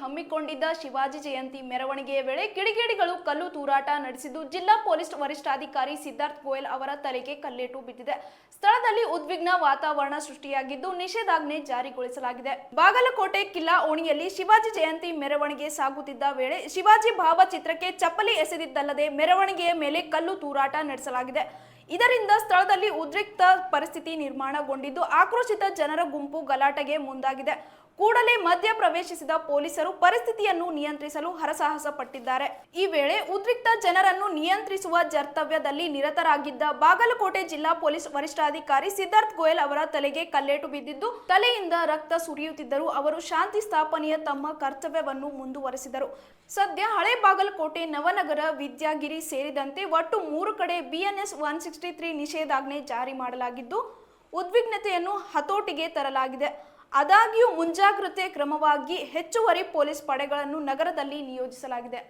ಹಮ್ಮಿಕೊಂಡಿದ್ದ ಶಿವಾಜಿ ಜಯಂತಿ ಮೆರವಣಿಗೆಯ ವೇಳೆ ಕಿಡಿಗೇಡಿಗಳು ಕಲ್ಲು ತೂರಾಟ ನಡೆಸಿದ್ದು, ಜಿಲ್ಲಾ ಪೊಲೀಸ್ ವರಿಷ್ಠಾಧಿಕಾರಿ ಸಿದ್ಧಾರ್ಥ್ ಗೋಯಲ್ ಅವರ ತಲೆಗೆ ಕಲ್ಲೇಟು ಬಿದ್ದಿದೆ. ಸ್ಥಳದಲ್ಲಿ ಉದ್ವಿಗ್ನ ವಾತಾವರಣ ಸೃಷ್ಟಿಯಾಗಿದ್ದು, ನಿಷೇಧಾಜ್ಞೆ ಜಾರಿಗೊಳಿಸಲಾಗಿದೆ. ಬಾಗಲಕೋಟೆ ಕಿಲ್ಲಾ ಓಣಿಯಲ್ಲಿ ಶಿವಾಜಿ ಜಯಂತಿ ಮೆರವಣಿಗೆ ಸಾಗುತ್ತಿದ್ದ ವೇಳೆ ಶಿವಾಜಿ ಭಾವಚಿತ್ರಕ್ಕೆ ಚಪ್ಪಲಿ ಎಸೆದಿದ್ದಲ್ಲದೆ ಮೆರವಣಿಗೆಯ ಮೇಲೆ ಕಲ್ಲು ತೂರಾಟ ನಡೆಸಲಾಗಿದೆ. ಇದರಿಂದ ಸ್ಥಳದಲ್ಲಿ ಉದ್ರಿಕ್ತ ಪರಿಸ್ಥಿತಿ ನಿರ್ಮಾಣಗೊಂಡಿದ್ದು ಆಕ್ರೋಶಿತ ಜನರ ಗುಂಪು ಗಲಾಟೆಗೆ ಮುಂದಾಗಿದೆ. ಕೂಡಲೇ ಮಧ್ಯ ಪ್ರವೇಶಿಸಿದ ಪೊಲೀಸರು ಪರಿಸ್ಥಿತಿಯನ್ನು ನಿಯಂತ್ರಿಸಲು ಹರಸಾಹಸ ಪಟ್ಟಿದ್ದಾರೆ. ಈ ವೇಳೆ ಉದ್ರಿಕ್ತ ಜನರನ್ನು ನಿಯಂತ್ರಿಸುವ ಜರ್ತವ್ಯದಲ್ಲಿ ನಿರತರಾಗಿದ್ದ ಬಾಗಲಕೋಟೆ ಜಿಲ್ಲಾ ಪೊಲೀಸ್ ವರಿಷ್ಠಾಧಿಕಾರಿ ಸಿದ್ಧಾರ್ಥ್ ಗೋಯಲ್ ಅವರ ತಲೆಗೆ ಕಲ್ಲೇಟು ಬಿದ್ದಿದ್ದು, ತಲೆಯಿಂದ ರಕ್ತ ಸುರಿಯುತ್ತಿದ್ದರು ಅವರು ಶಾಂತಿ ಸ್ಥಾಪನೆಯ ತಮ್ಮ ಕರ್ತವ್ಯವನ್ನು ಮುಂದುವರೆಸಿದರು. ಸದ್ಯ ಹಳೆ ಬಾಗಲಕೋಟೆ ನವನಗರ ವಿದ್ಯಾಗಿರಿ ಸೇರಿದಂತೆ ಒಟ್ಟು ಮೂರು ಕಡೆ ಬಿಎನ್ಎಸ್ ಒನ್ ಸಿಕ್ಸ್ಟಿ ತ್ರೀ ನಿಷೇಧಾಜ್ಞೆ ಜಾರಿ ಮಾಡಲಾಗಿದ್ದು ಉದ್ವಿಗ್ನತೆಯನ್ನು ಹತೋಟಿಗೆ ತರಲಾಗಿದೆ ಆದಾಗ್ಯೂ ಮುಂಜಾಗ್ರತೆ ಕ್ರಮವಾಗಿ ಹೆಚ್ಚುವರಿ ಪೊಲೀಸ್ ಪಡೆಗಳನ್ನು ನಗರದಲ್ಲಿ ನಿಯೋಜಿಸಲಾಗಿದೆ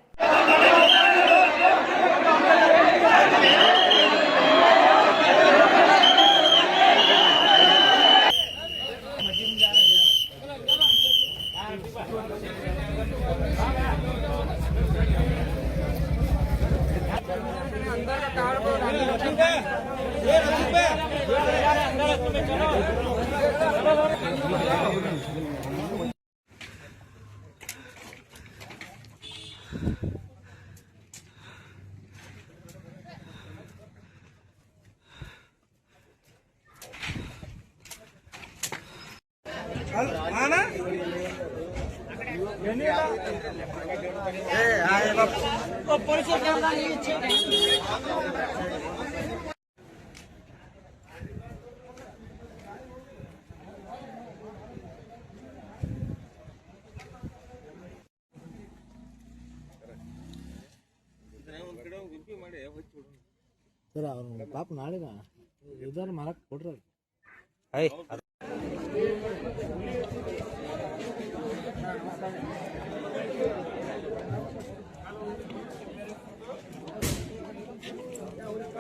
ஆனா ಸರ್ ಅವ್ನು ಪಾಪ ನಾಳೆ ಇದಾರ ಮಾರಕ್ ಕೊಡ್ರಿ ಐ